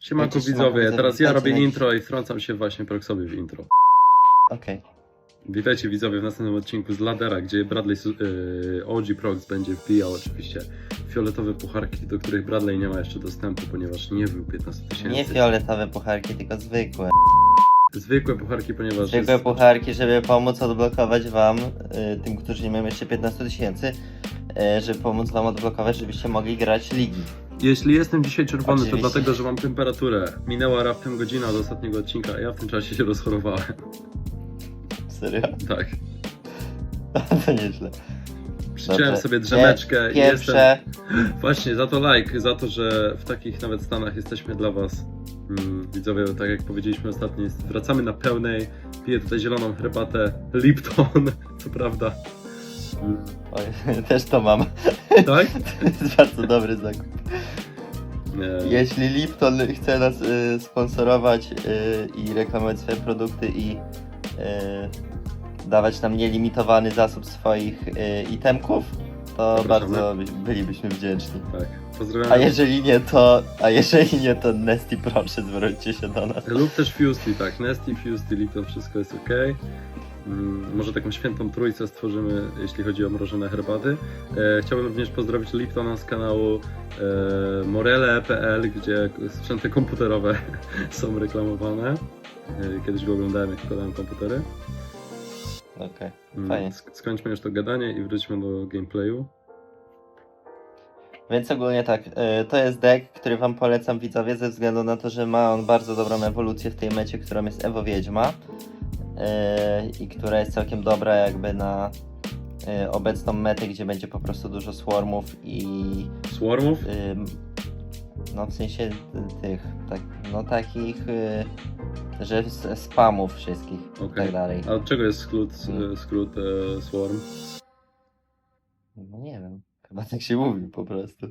Siemanko Wiecie, widzowie, siemanko, teraz ja witajcie robię na- intro i wtrącam się właśnie Proxowi w intro. Okej. Witajcie widzowie w następnym odcinku z Ladera, gdzie Bradley Su- yy, OG Prox będzie wbijał oczywiście fioletowe pucharki, do których Bradley nie ma jeszcze dostępu, ponieważ nie był 15 tysięcy. Nie fioletowe pucharki, tylko zwykłe. Zwykłe pucharki, ponieważ Zwykłe jest... pucharki, żeby pomóc odblokować wam, y, tym, którzy nie mają jeszcze 15 tysięcy, y, żeby pomóc wam odblokować, żebyście mogli grać ligi. Jeśli jestem dzisiaj czerwony, to Oczywiście. dlatego, że mam temperaturę. Minęła raptem godzina od ostatniego odcinka, a ja w tym czasie się rozchorowałem. Serio? Tak. to nieźle. Przyciąłem Dobrze. sobie drzemeczkę i jestem... Właśnie, za to like, za to, że w takich nawet stanach jesteśmy dla was. Mm, widzowie, tak jak powiedzieliśmy ostatnio, jest- wracamy na pełnej. Piję tutaj zieloną herbatę Lipton, co prawda. Mm, oj, też to mam. tak? To jest bardzo dobry zakup. Nie. Jeśli Lipton chce nas y, sponsorować y, i reklamować swoje produkty i y, dawać nam nielimitowany zasób swoich y, itemków, to Zapraszamy. bardzo by, bylibyśmy wdzięczni. Tak, A pozdrawiam. jeżeli nie, to a jeżeli nie, to Nesty proszę zwróćcie się do nas. Lub też Fusty, tak. Nesty, Fusty, Lipton, wszystko jest ok. Mm, może taką świętą trójcę stworzymy, jeśli chodzi o mrożone herbaty. E, chciałbym również pozdrowić Liptona z kanału e, morele.pl, gdzie sprzęty komputerowe są reklamowane. E, kiedyś go oglądałem, jak wkładałem komputery. Okej, Mm, fajnie. sk- skończmy już to gadanie i wróćmy do gameplayu. Więc ogólnie tak, to jest deck, który wam polecam widzowie ze względu na to, że ma on bardzo dobrą ewolucję w tej mecie, którą jest Ewo Wiedźma i która jest całkiem dobra jakby na y, obecną metę, gdzie będzie po prostu dużo swarmów i Swarmów? Ym, no w sensie y, tych, tak, no takich, y, że spamów wszystkich i Okej. tak dalej. A od czego jest skrót, Mm. e, skrót e, Swarm? No nie wiem, chyba tak się mówi po prostu.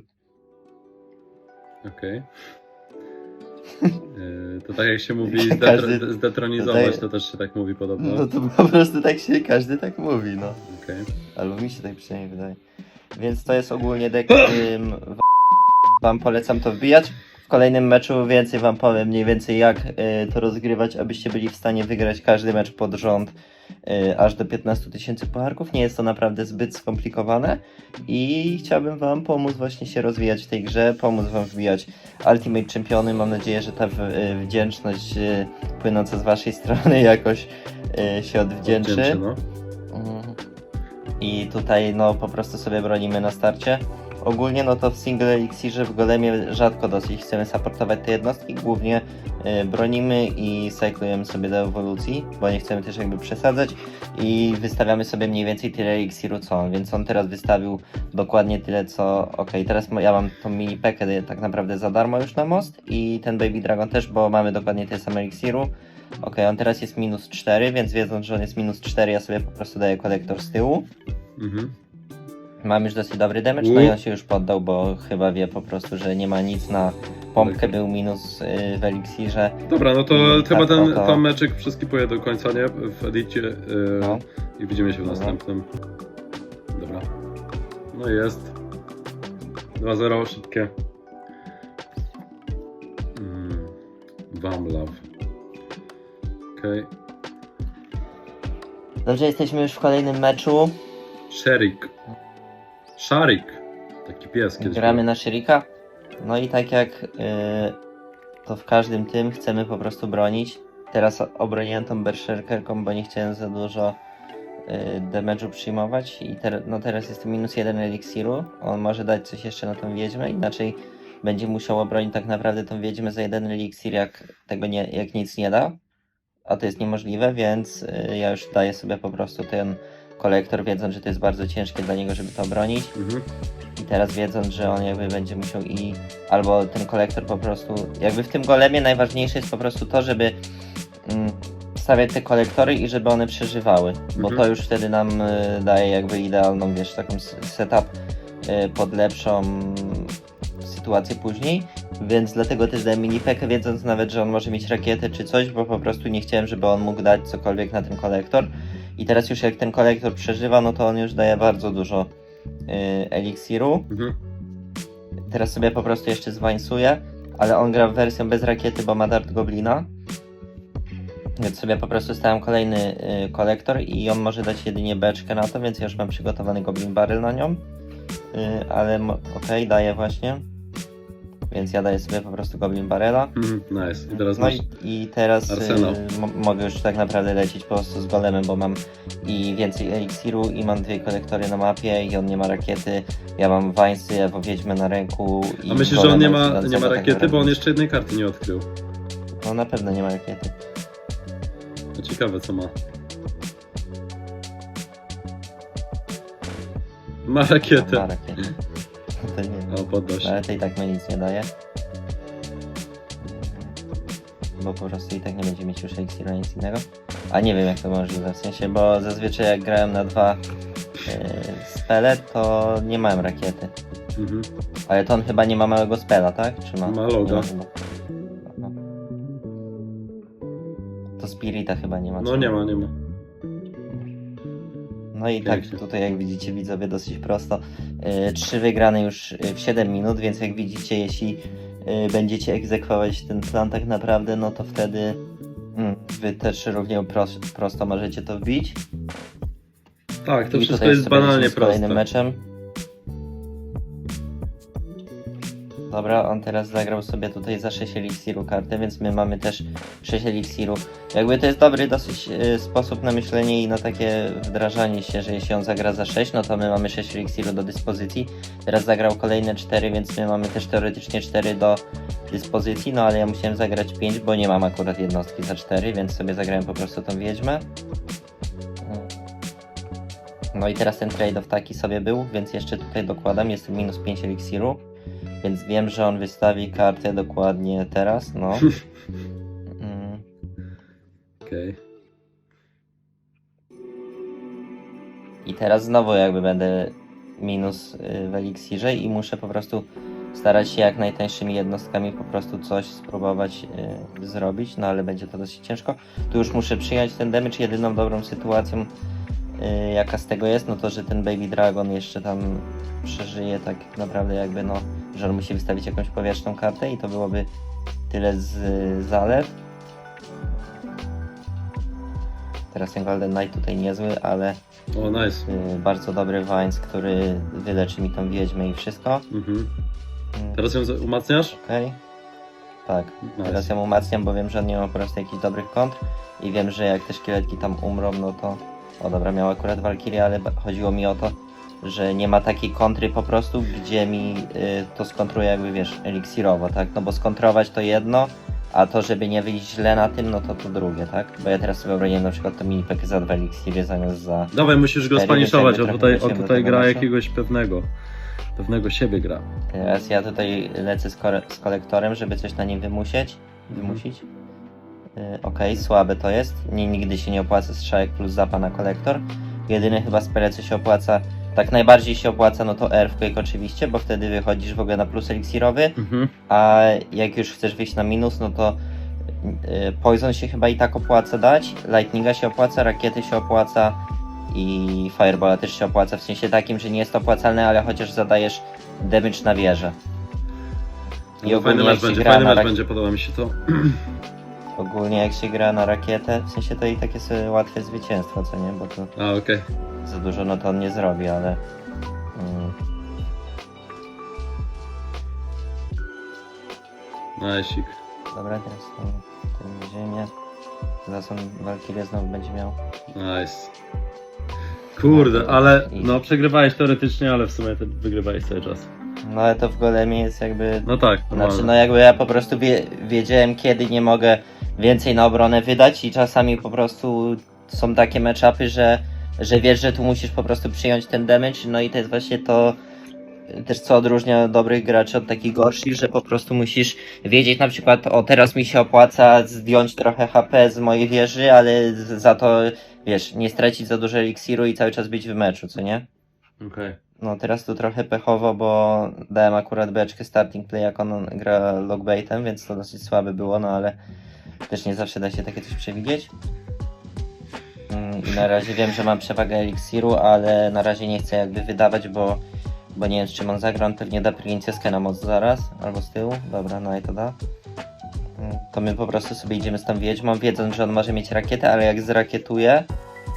Okej. E, To tak jak się mówi zdetro- zdetronizować, tutaj- to też się tak mówi podobno. No to po prostu tak się, każdy tak mówi, no. Okej. Albo mi się tak przynajmniej wydaje. Więc to jest ogólnie którym w- wam polecam to wbijać. W kolejnym meczu więcej wam powiem mniej więcej jak y, to rozgrywać, abyście byli w stanie wygrać każdy mecz pod rząd y, aż do 15 tysięcy pucharków. Nie jest to naprawdę zbyt skomplikowane i chciałbym wam pomóc właśnie się rozwijać w tej grze, pomóc wam wbijać Ultimate Championy. Mam nadzieję, że ta y, wdzięczność płynąca z waszej strony jakoś się odwdzięczy. No. I tutaj no po prostu sobie bronimy na starcie. Ogólnie no to w single elixirze w golemie rzadko dosyć chcemy supportować te jednostki, głównie y, bronimy i cyklujemy sobie do ewolucji, bo nie chcemy też jakby przesadzać i wystawiamy sobie mniej więcej tyle elixiru co on, więc on teraz wystawił dokładnie tyle co, okej teraz ja mam tą mini pekę tak naprawdę za darmo już na most i ten Baby Dragon też, bo mamy dokładnie tyle samo elixiru, Okej, on teraz jest minus 4, więc wiedząc, że on jest minus 4, ja sobie po prostu daję kolektor z tyłu. Mhm. Mam już dosyć dobry damage, no i on się już poddał, bo chyba wie po prostu, że nie ma nic na pompkę, był minus y, w eliksirze. Dobra, no to Mm, chyba tak, ten, no to- ten meczek do końca, nie? W edicie e, No. i widzimy się w Dobra. następnym. Dobra. No i jest. 2-0, szybkie. Mm. Wam love. Okej. Dobrze, jesteśmy już w kolejnym meczu. Sherik. Sharik. Taki pies kiedyś. Gramy był. na Shirika. No i tak jak y, to w każdym tym chcemy po prostu bronić. Teraz obroniłem tą berserkerką, bo nie chciałem za dużo y, damage'u przyjmować i ter no teraz jest minus jeden eliksiru. On może dać coś jeszcze na tą wiedźmę, inaczej będzie musiał obronić tak naprawdę tą wiedźmę za jeden eliksir, jak tego nie, jak nic nie da. A to jest niemożliwe, więc y, ja już daję sobie po prostu ten kolektor, wiedząc, że to jest bardzo ciężkie dla niego, żeby to obronić. Mhm. I teraz wiedząc, że on jakby będzie musiał i albo ten kolektor po prostu, jakby w tym golemie najważniejsze jest po prostu to, żeby mm, stawiać te kolektory i żeby one przeżywały, bo Mhm. to już wtedy nam y, daje jakby idealną, wiesz, taką s- setup y, pod lepszą sytuację później, więc dlatego też dałem minipekę, wiedząc nawet, że on może mieć rakietę czy coś, bo po prostu nie chciałem, żeby on mógł dać cokolwiek na ten kolektor. I teraz już jak ten kolektor przeżywa, no to on już daje bardzo dużo y, eliksiru. Mhm. Teraz sobie po prostu jeszcze zwańsuję, ale on gra w wersję bez rakiety, bo ma Dart Goblina. Więc sobie po prostu stałem kolejny y, kolektor i on może dać jedynie beczkę na to, więc ja już mam przygotowany Goblin Barrel na nią. Y, ale okej, daję właśnie. Więc ja daję sobie po prostu Goblin Barrela. Mhm, nice. I teraz No masz... i, i teraz Arsenał. y, mo- mogę już tak naprawdę lecieć po prostu z golemem, bo mam i więcej eliksiru i mam dwie kolektory na mapie i on nie ma rakiety. Ja mam Vinesy, Ewo Wiedźmę na ręku i A myślisz, że on nie ma, nie ma tak rakiety, bo on jeszcze jednej karty nie odkrył. No na pewno nie ma rakiety. No ciekawe co ma. Ma rakietę. Ma rakietę. To nie O. No, ale to i tak mi nic nie daje. Bo po prostu i tak nie będzie mieć już eliksiru ani nic innego. A nie wiem jak to możliwe, w sensie, bo zazwyczaj jak grałem na dwa yy, spele, to nie miałem rakiety. Mhm. Ale to on chyba nie ma małego spela, tak? Czy ma? Ma loga. Nie ma chyba. Aha. To Spirita chyba nie ma. No czy nie ma, nie ma. No i tak tutaj jak widzicie widzowie dosyć prosto. Yy, Trzy wygrane już w 7 minut, więc jak widzicie jeśli yy, będziecie egzekwować ten plan tak naprawdę, no to wtedy mm, wy też równie pros prosto możecie to wbić. Tak, to I wszystko jest banalnie z kolejnym proste. meczem. Dobra, on teraz zagrał sobie tutaj za 6 eliksiru kartę, więc my mamy też 6 eliksirów. Jakby to jest dobry dosyć y, sposób na myślenie i na takie wdrażanie się, że jeśli on zagra za 6, no to my mamy 6 eliksirów do dyspozycji. Teraz zagrał kolejne 4, więc my mamy też teoretycznie 4 do dyspozycji, no ale ja musiałem zagrać 5, bo nie mam akurat jednostki za 4, więc sobie zagrałem po prostu tą wiedźmę. No i teraz ten trade-off taki sobie był, więc jeszcze tutaj dokładam, jest minus 5 eliksiru, więc wiem, że on wystawi kartę dokładnie teraz, no. Mm, Okej. I teraz znowu jakby będę minus y, w eliksirze i muszę po prostu starać się jak najtańszymi jednostkami po prostu coś spróbować y, zrobić, no ale będzie to dosyć ciężko. Tu już muszę przyjąć ten damage, jedyną dobrą sytuacją y, jaka z tego jest, no to, że ten Baby Dragon jeszcze tam przeżyje tak naprawdę jakby no, że on musi wystawić jakąś powietrzną kartę i to byłoby tyle z zalew. Teraz ten Golden Knight tutaj niezły, ale O, nice. y, bardzo dobry Vines, który wyleczy mi tą wiedźmę i wszystko. Mhm. Mm, Teraz ją za- umacniasz? Okej. Tak. Teraz Nice. ją umacniam, bo wiem, że on nie ma po prostu jakichś dobrych kontr i wiem, że jak te szkieletki tam umrą, no to... O dobra, miał akurat Valkyrie, ale ba- chodziło mi o to, że nie ma takiej kontry po prostu, gdzie mi y, to skontruje jakby, wiesz, eliksirowo, tak? No bo skontrować to jedno, a to, żeby nie wyjść źle na tym, no to to drugie, tak? Bo ja teraz sobie obroniłem na przykład to minipek za dwa eliksiry zamiast za... Dawaj, musisz go spaniszować, on tutaj, on tutaj gra jakiegoś pewnego. Pewnego siebie gra. Teraz ja tutaj lecę z, z kolektorem, żeby coś na nim wymusić. Wymusić. Yy, Okej, słabe to jest. Nie, nigdy się nie opłaca strzałek plus zapa na kolektor. Jedyne chyba spele co się opłaca, tak najbardziej się opłaca, no to Earthquake oczywiście, bo wtedy wychodzisz w ogóle na plus eliksirowy, Mhm. a jak już chcesz wyjść na minus, no to yy, Poison się chyba i tak opłaca dać, Lightninga się opłaca, Rakiety się opłaca i Fireballa też się opłaca, w sensie takim, że nie jest to opłacalne, ale chociaż zadajesz damage na wieżę. I No, fajny ogólnie jak mecz się będzie, gra fajny na mecz rak- będzie, podoba mi się to. Ogólnie jak się gra na rakietę, w sensie to i takie sobie łatwe zwycięstwo, co nie? Bo to A, okej. za dużo no to on nie zrobi, ale... Mm, Najsik. dobra, teraz tą, tą ziemię. Zaraz on Valkyrie znowu będzie miał. Nice. Kurde, ale no przegrywałeś teoretycznie, ale w sumie wygrywałeś cały czas. No ale to w golemie jest jakby... No tak, Znaczy no jakby ja po prostu wie, wiedziałem kiedy nie mogę więcej na obronę wydać i czasami po prostu są takie matchupy, że, że wiesz, że tu musisz po prostu przyjąć ten damage, no i to jest właśnie to też co odróżnia dobrych graczy od takich gorszych, że po prostu musisz wiedzieć na przykład, o teraz mi się opłaca zdjąć trochę HP z mojej wieży, ale za to wiesz, nie stracić za dużo eliksiru i cały czas być w meczu, co nie? Okej. No teraz tu trochę pechowo, bo dałem akurat beczkę starting play, jak on gra logbaitem, więc to dosyć słabe było, no ale też nie zawsze da się takie coś przewidzieć. Mm, I na razie wiem, że mam przewagę eliksiru, ale na razie nie chcę jakby wydawać, bo, Bo nie wiem, z czym on zagra, on pewnie da princeskę na moc zaraz, albo z tyłu. Dobra, no i to da. Mm, To my po prostu sobie idziemy z tą wiedźmą, wiedząc, że on może mieć rakietę, ale jak zrakietuje,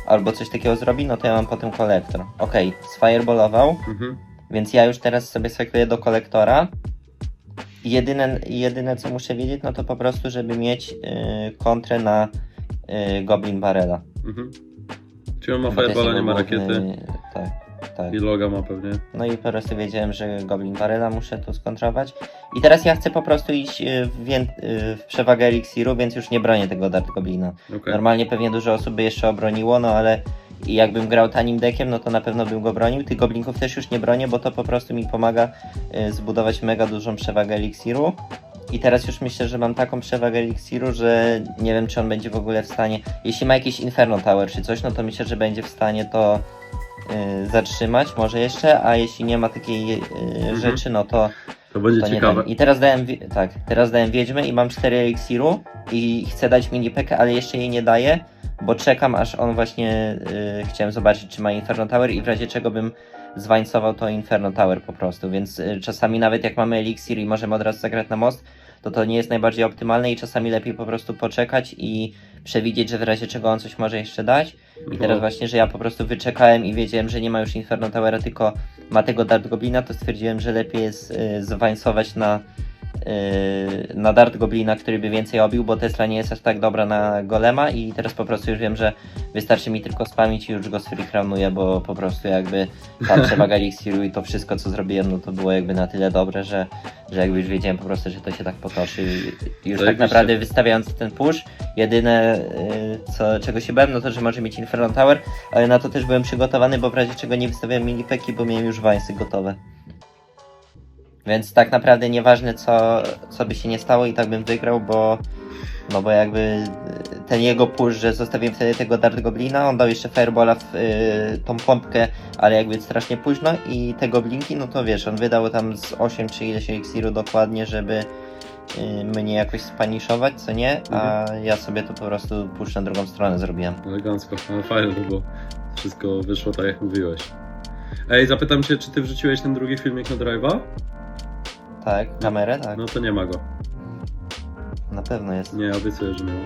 albo coś takiego zrobi, no to ja mam potem kolektor. Okej, sfireballował, Mhm. więc ja już teraz sobie sekluję do kolektora. Jedyne, jedyne co muszę wiedzieć, no to po prostu, żeby mieć yy, kontrę na yy, Goblin Barrela. Mhm. Czyli on ma fireballa, nie ma główny- rakiety. Tak, tak. I loga ma pewnie. No i po prostu wiedziałem, że Goblin Barrela muszę tu skontrować. I teraz ja chcę po prostu iść y, w, wię- y, w przewagę Elixiru, więc już nie bronię tego Dart Goblina. Okej. Normalnie pewnie dużo osób by jeszcze obroniło, no ale i jakbym grał tanim deckiem, no to na pewno bym go bronił. Tych goblinków też już nie bronię, bo to po prostu mi pomaga y, zbudować mega dużą przewagę Elixiru. I teraz już myślę, że mam taką przewagę Elixiru, że nie wiem, czy on będzie w ogóle w stanie. Jeśli ma jakiś Inferno Tower czy coś, no to myślę, że będzie w stanie to y, zatrzymać, może jeszcze, a jeśli nie ma takiej y, rzeczy, no to, To będzie to ciekawe. dam. I teraz dałem, tak, teraz dałem Wiedźmę i mam 4 Elixiru i chcę dać mini pekę, ale jeszcze jej nie daję, bo czekam aż on właśnie, y, chciałem zobaczyć czy ma Inferno Tower i w razie czego bym zwańcował to Inferno Tower po prostu, więc y, czasami nawet jak mamy Elixir i możemy od razu zagrać na most, to to nie jest najbardziej optymalne i czasami lepiej po prostu poczekać i przewidzieć, że w razie czego on coś może jeszcze dać. I teraz Bo- właśnie, że ja po prostu wyczekałem i wiedziałem, że nie ma już Inferno Towera, tylko ma tego Dart Goblina, to stwierdziłem, że lepiej jest y, zwańcować na, y, na Dart Goblina, który by więcej obił, bo Tesla nie jest aż tak dobra na Golema i teraz po prostu już wiem, że wystarczy mi tylko spamić i już go sfreekranuję, bo po prostu jakby ta przewaga Elixiru i to wszystko, co zrobiłem, no to było jakby na tyle dobre, że, że jakby już wiedziałem po prostu, że to się tak potoczy. I Już tak Zajebiście. naprawdę wystawiając ten push, jedyne y, co, czego się bałem, no to, że może mieć Inferno Tower, ale na to też byłem przygotowany, bo w razie czego nie wystawiałem minipeki, bo miałem już Vice'y gotowe. Więc tak naprawdę nieważne co, co by się nie stało i tak bym wygrał, bo no bo jakby y, ten jego push, że zostawiłem wtedy tego Dart Goblina, on dał jeszcze Firebola w y, tą pompkę, ale jakby strasznie późno i te goblinki, no to wiesz, on wydał tam z 8 czy ileś eliksiru dokładnie, żeby y, mnie jakoś spaniszować, co nie, a ja sobie to po prostu push na drugą stronę zrobiłem. Elegancko, ale fajne było. Wszystko wyszło tak jak mówiłeś. Ej, zapytam cię, czy ty wrzuciłeś ten drugi filmik na Drive'a? Tak, kamerę, tak, No to nie ma go. na pewno jest. Nie, obiecuję, że nie ma.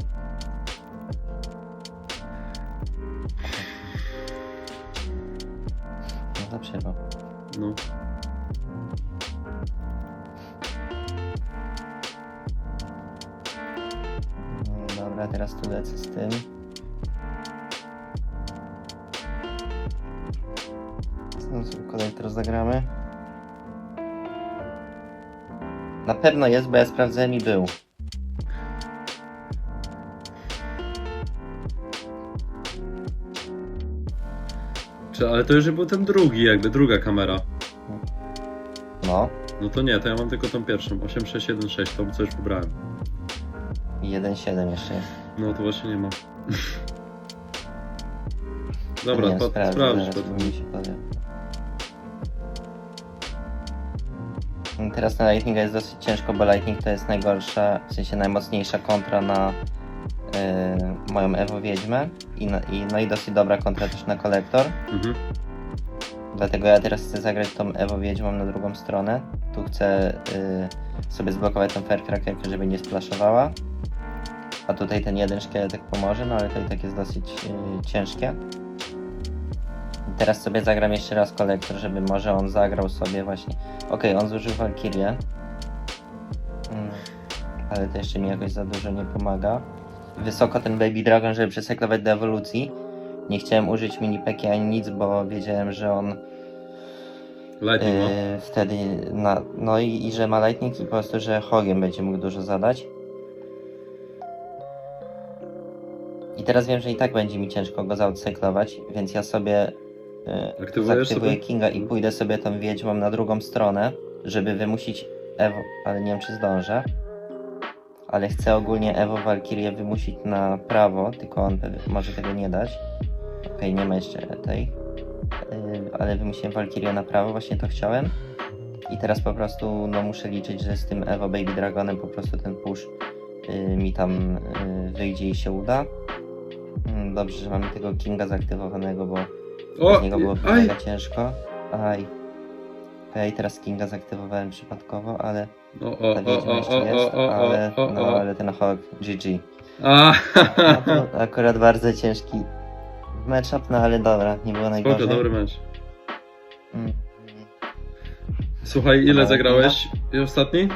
No to przerwał. No. Dobra, teraz tu lecę z tym. Znowu sobie kolektor zagramy. Na pewno jest, bo ja sprawdzałem i był. Czy, ale to już był ten drugi, jakby druga kamera. No, No to nie, to ja mam tylko tą pierwszą, 8616, tą co już pobrałem. i 1.7 jeszcze jest. No to właśnie nie ma. Dobra, nie, pa, sprawdź zaraz, to. bo mi się powie. Teraz na Lightninga jest dosyć ciężko, bo Lightning to jest najgorsza, w sensie najmocniejsza kontra na y, moją Ewo Wiedźmę i, na, i, no i dosyć dobra kontra też na kolektor. Mhm. Dlatego ja teraz chcę zagrać tą Ewo Wiedźmą na drugą stronę. Tu chcę y, sobie zblokować tą Firecrackerkę, żeby nie splaszowała. A tutaj ten jeden szkieletek pomoże, no ale to i tak jest dosyć y, ciężkie. Teraz sobie zagram jeszcze raz kolektor, żeby może on zagrał sobie właśnie. Okej, on zużył Valkyrię. Mm, ale to jeszcze mi jakoś za dużo nie pomaga. Wysoko ten Baby Dragon, żeby przeseklować do ewolucji. Nie chciałem użyć minipeki ani nic, bo wiedziałem, że on Lightning, no. yy, wtedy. Na, no i, i że ma lightning i po prostu, że Hogiem będzie mógł dużo zadać. I teraz wiem, że i tak będzie mi ciężko go zaodsyklować, więc ja sobie Aktywujesz zaktywuję sobie? Kinga i pójdę sobie tą wiedźmą na drugą stronę, żeby wymusić Ewo, ale nie wiem czy zdążę. Ale chcę ogólnie Ewo Valkyrię wymusić na prawo, tylko on może tego nie dać. Okej, nie ma jeszcze tej. Yy, ale wymusiłem Valkyrię na prawo, właśnie to chciałem. I teraz po prostu no, muszę liczyć, że z tym Evo Baby Dragonem po prostu ten push yy, mi tam yy, wyjdzie i się uda. Mm, Dobrze, że mamy tego Kinga zaaktywowanego, bo O, z niego było aj! mega ciężko. Aj. Okej, teraz Kinga zaktywowałem przypadkowo, ale O, o, ta o, wiedźma o, jeszcze o, jest, o, o, ale, o, no, o. ale ten Hawk GG. A, No to akurat bardzo ciężki matchup, no ale dobra, nie było Spoko, najgorzej. dobry mecz. Mm. Słuchaj, ile Dobra, zagrałeś ostatni?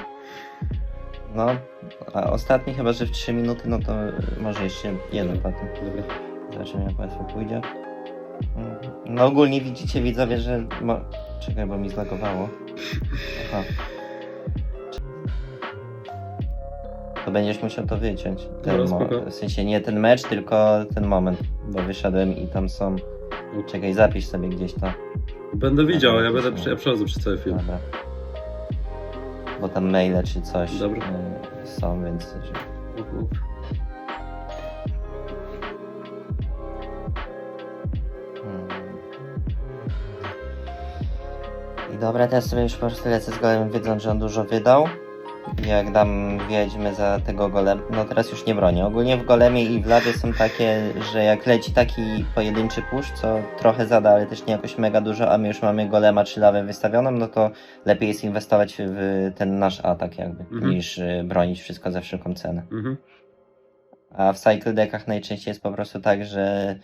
No, a ostatni chyba, że w 3 minuty, no to może jeszcze jeden potem. Dobra. Zobaczymy jak łatwo pójdzie. Mm, No ogólnie widzicie widzowie, że... Mo... Czekaj, bo mi zlagowało. Aha. To będziesz musiał to wyciąć. Ten Dobra, mo- spoko. w sensie nie ten mecz, tylko ten moment, bo wyszedłem i tam są... Czekaj, zapisz sobie gdzieś to. Będę widział, ja będę przy, ja przechodzę przez cały film. Dobra. Bo tam maile czy coś Dobra. y, są, więc... dobra, teraz sobie już po prostu lecę z golem, wiedząc, że on dużo wydał. Jak dam wiedźmy za tego golem, no teraz już nie bronię. Ogólnie w golemie i w lawie są takie, że jak leci taki pojedynczy push, co trochę zada, ale też nie jakoś mega dużo, a my już mamy golema czy lawę wystawioną, no to lepiej jest inwestować w ten nasz atak jakby, Mhm. niż y, bronić wszystko za wszelką cenę. Mhm. A w cycle deckach najczęściej jest po prostu tak, że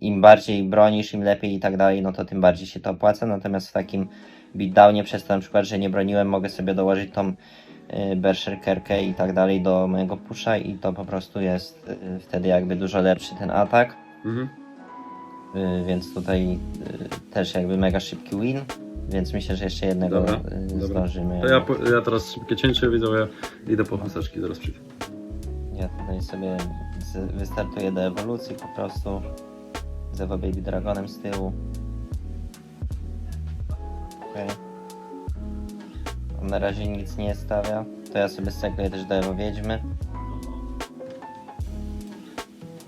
im bardziej bronisz, im lepiej i tak dalej, no to tym bardziej się to opłaca. Natomiast w takim beatdownie, przez to na przykład, że nie broniłem, mogę sobie dołożyć tą y, berserkerkę i tak dalej do mojego pusha i to po prostu jest y, wtedy jakby dużo lepszy ten atak. Mhm. Y, więc tutaj też jakby mega szybki win. Więc myślę, że jeszcze jednego Dobra, y, dobra. zdążymy. To ja, ja teraz szybkie cięcie widzę, ja idę po chusteczki, zaraz przyjdę. Ja tutaj sobie z, wystartuję do ewolucji po prostu. Z Evo Baby Dragonem z tyłu. Okej. On na razie nic nie stawia. To ja sobie stekuję też do Evo Wiedźmy.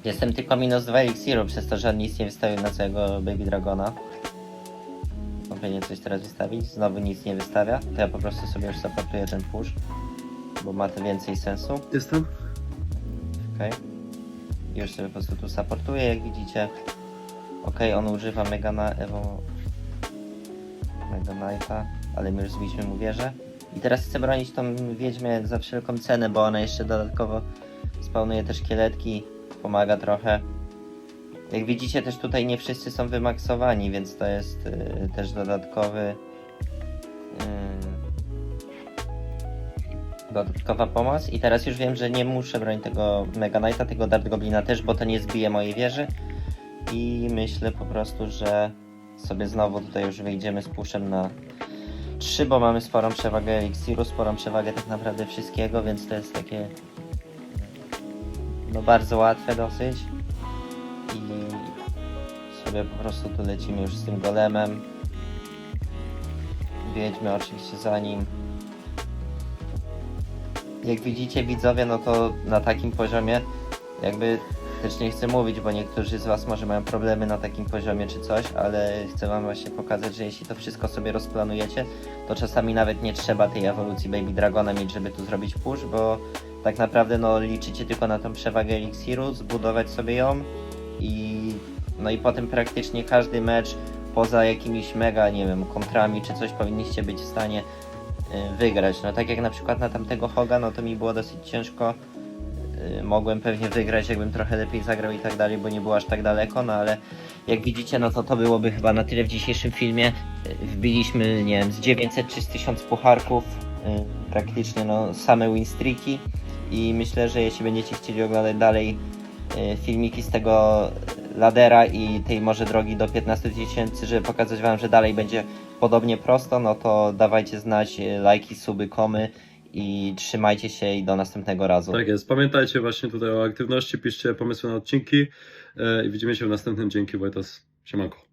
Jestem tylko minus 2 elixiru, przez to, że on nic nie wystawił na całego Baby Dragona. Powinien coś teraz wystawić. Znowu nic nie wystawia. To ja po prostu sobie już supportuję ten push. Bo ma to więcej sensu. Jestem? Okej. Już sobie po prostu tu supportuję, jak widzicie. Okej, on używa Mega na Evo... Mega Knighta, ale my już zbiliśmy mu wieżę. I teraz chcę bronić tą wiedźmę za wszelką cenę, bo ona jeszcze dodatkowo spawnuje też szkieletki, pomaga trochę. Jak widzicie też tutaj nie wszyscy są wymaksowani, więc to jest y, też dodatkowy y, dodatkowa pomoc. I teraz już wiem, że nie muszę bronić tego Mega Knighta, tego Dart Goblina też, bo to nie zbije mojej wieży. I myślę po prostu, że sobie znowu tutaj już wyjdziemy z puszem na 3, bo mamy sporą przewagę eliksiru, sporą przewagę tak naprawdę wszystkiego, więc to jest takie no bardzo łatwe dosyć. I sobie po prostu tu lecimy już z tym golemem. Wiedźmy oczywiście za nim jak widzicie widzowie, no to na takim poziomie jakby też nie chcę mówić, bo niektórzy z Was może mają problemy na takim poziomie czy coś, ale chcę Wam właśnie pokazać, że jeśli to wszystko sobie rozplanujecie, to czasami nawet nie trzeba tej ewolucji Baby Dragona mieć, żeby tu zrobić push, bo tak naprawdę no liczycie tylko na tą przewagę eliksiru, zbudować sobie ją i no i potem praktycznie każdy mecz poza jakimiś mega, nie wiem, kontrami czy coś powinniście być w stanie wygrać. No tak jak na przykład na tamtego Hoga, no to mi było dosyć ciężko. Y, Mogłem pewnie wygrać, jakbym trochę lepiej zagrał i tak dalej, bo nie było aż tak daleko, no ale jak widzicie, no to to byłoby chyba na tyle w dzisiejszym filmie. Y, Wbiliśmy, nie wiem, z 900 czy z 1000 pucharków, y, praktycznie no same win streaki i myślę, że jeśli będziecie chcieli oglądać dalej y, filmiki z tego ladera i tej może drogi do 15 tysięcy, żeby pokazać wam, że dalej będzie podobnie prosto, no to dawajcie znać y, lajki, suby, komy i trzymajcie się i do następnego razu. Tak jest. Pamiętajcie właśnie tutaj o aktywności, piszcie pomysły na odcinki e, i widzimy się w następnym. Dzięki Wojtas. Siemanko.